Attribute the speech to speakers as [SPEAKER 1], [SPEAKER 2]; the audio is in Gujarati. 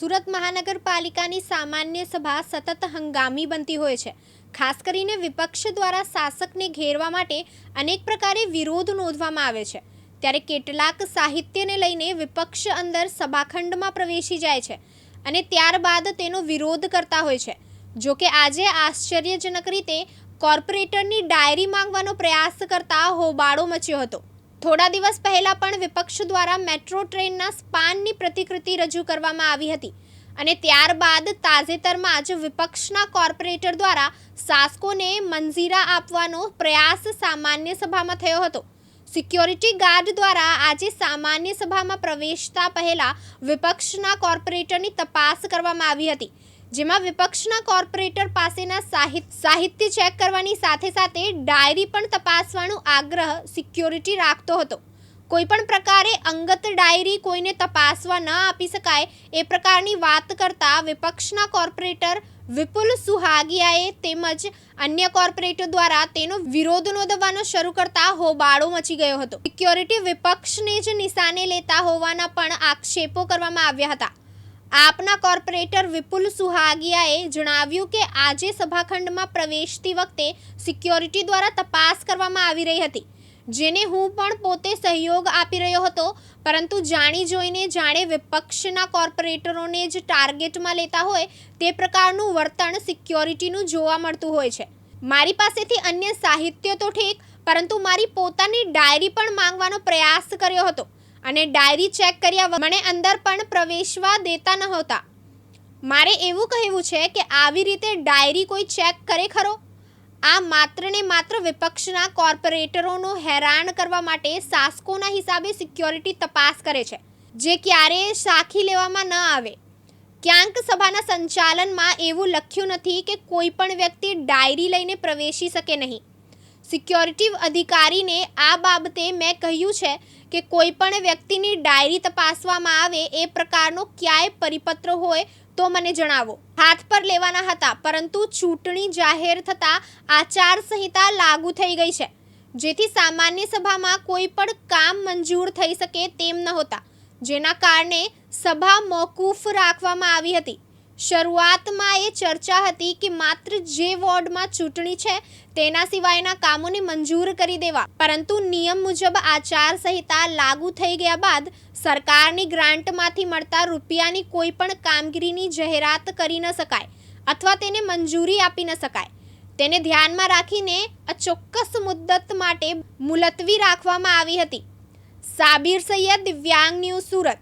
[SPEAKER 1] સુરત મહાનગરપાલિકાની સામાન્ય સભા સતત હંગામી બનતી હોય છે. ખાસ કરીને વિપક્ષ દ્વારા શાસકને ઘેરવા માટે અનેક પ્રકારે વિરોધ નોંધવામાં આવે છે. ત્યારે કેટલાક સાહિત્યને લઈને વિપક્ષ અંદર સભાખંડમાં પ્રવેશી જાય છે અને ત્યારબાદ તેનો વિરોધ કરતા હોય છે. જોકે આજે આશ્ચર્યજનક રીતે કોર્પોરેટરની ડાયરી માંગવાનો પ્રયાસ કરતા હોબાળો મચ્યો હતો. થોડા દિવસ પહેલા પણ વિપક્ષ દ્વારા મેટ્રો ટ્રેનના સ્પાનની પ્રતિકૃતિ રજૂ કરવામાં આવી હતી અને ત્યારબાદ તાજેતરમાં જ વિપક્ષના કોર્પોરેટર દ્વારા શાસકોને મંજીરા આપવાનો પ્રયાસ સામાન્ય સભામાં થયો હતો. સિક્યોરિટી ગાર્ડ દ્વારા આજે સામાન્ય સભામાં પ્રવેશતા પહેલા વિપક્ષના કોર્પોરેટરની તપાસ કરવામાં આવી હતી. જેમાં વિપક્ષના કોર્પોરેટર પાસેના સાહિત- સાહિત્ય ચેક કરવાની સાથે સાથે ડાયરી પણ તપાસવાનો આગ્રહ સિક્યોરિટી રાખતો હતો. કોઈ પણ પ્રકારે અંગત ડાયરી કોઈને તપાસવા ન આપી શકાય એ પ્રકારની વાત કરતા વિપક્ષના કોર્પોરેટર વિપુલ સુહાગિયાએ તેમજ અન્ય કોર્પોરેટર દ્વારા તેનો વિરોધ નોંધવાનો શરૂ કરતા હોબાળો મચી ગયો હતો. સિક્યોરિટી વિપક્ષને જ નિશાને લેતા હોવાના પણ આક્ષેપો કરવામાં આવ્યા હતા. આપના કોર્પોરેટર વિપુલ સુહાગિયાએ જણાવ્યું કે આજે સભાખંડમાં પ્રવેશતી વખતે સિક્યોરિટી દ્વારા તપાસ કરવામાં આવી રહી હતી, જેને હું પણ પોતે સહયોગ આપી રહ્યો હતો, પરંતુ જાણી જોઈને જાણે વિપક્ષના કોર્પોરેટરોને જ ટાર્ગેટમાં લેતા હોય તે પ્રકારનું વર્તન સિક્યોરિટીનું જોવા મળતું હોય છે. મારી પાસેથી અન્ય સાહિત્ય તો ઠીક, પરંતુ મારી પોતાની ડાયરી પણ માંગવાનો પ્રયાસ કર્યો હતો. અને ડાયરી ચેક કર્યા મને અંદર પણ પ્રવેશવા દેતા નહોતા. મારે એવું કહેવું છે કે આવી રીતે ડાયરી કોઈ ચેક કરે ખરો? આ માત્ર ને માત્ર વિપક્ષના કોર્પોરેટરોનો હેરાન કરવા માટે શાસકોના હિસાબે સિક્યોરિટી તપાસ કરે છે, જે ક્યારેય સાખી લેવામાં ન આવે. ક્યાંક સભાના સંચાલનમાં એવું લખ્યું નથી કે કોઈ પણ વ્યક્તિ ડાયરી લઈને પ્રવેશી શકે નહીં. સિક્યોરિટી અધિકારીને આ બાબતે મેં કહ્યું છે કે કોઈ પણ વ્યક્તિની ડાયરી તપાસવામાં આવે એ પ્રકારનો ક્યાંય પરિપત્ર હોય તો મને જણાવો. હાથ પર લેવાના હતા, પરંતુ ચૂંટણી જાહેર થતાં આચારસંહિતા લાગુ થઈ ગઈ છે. જેથી સામાન્ય સભામાં કોઈ પણ કામ મંજૂર થઈ શકે તેમ નહોતા, જેના કારણે સભા મોકૂફ રાખવામાં આવી હતી. શરૂઆતમાં એ ચર્ચા હતી કે માત્ર જે વોર્ડમાં ચૂંટણી છે, તેના સિવાયના કામોને મંજૂર કરી દેવા. પરંતુ નિયમ મુજબ આચાર સંહિતા લાગુ થઈ ગયા બાદ સરકારની ગ્રાન્ટમાંથી મળતા રૂપિયાની કોઈ પણ કામગીરીની જાહેરાત કરી ન શકાય અથવા તેને મંજૂરી આપી ન શકાય. તેને ધ્યાનમાં રાખીને અચોક્કસ મુદ્દત માટે મુલતવી રાખવામાં આવી હતી. સાબિર સૈયદ દિવ્યાંગ ન્યૂઝ સુરત.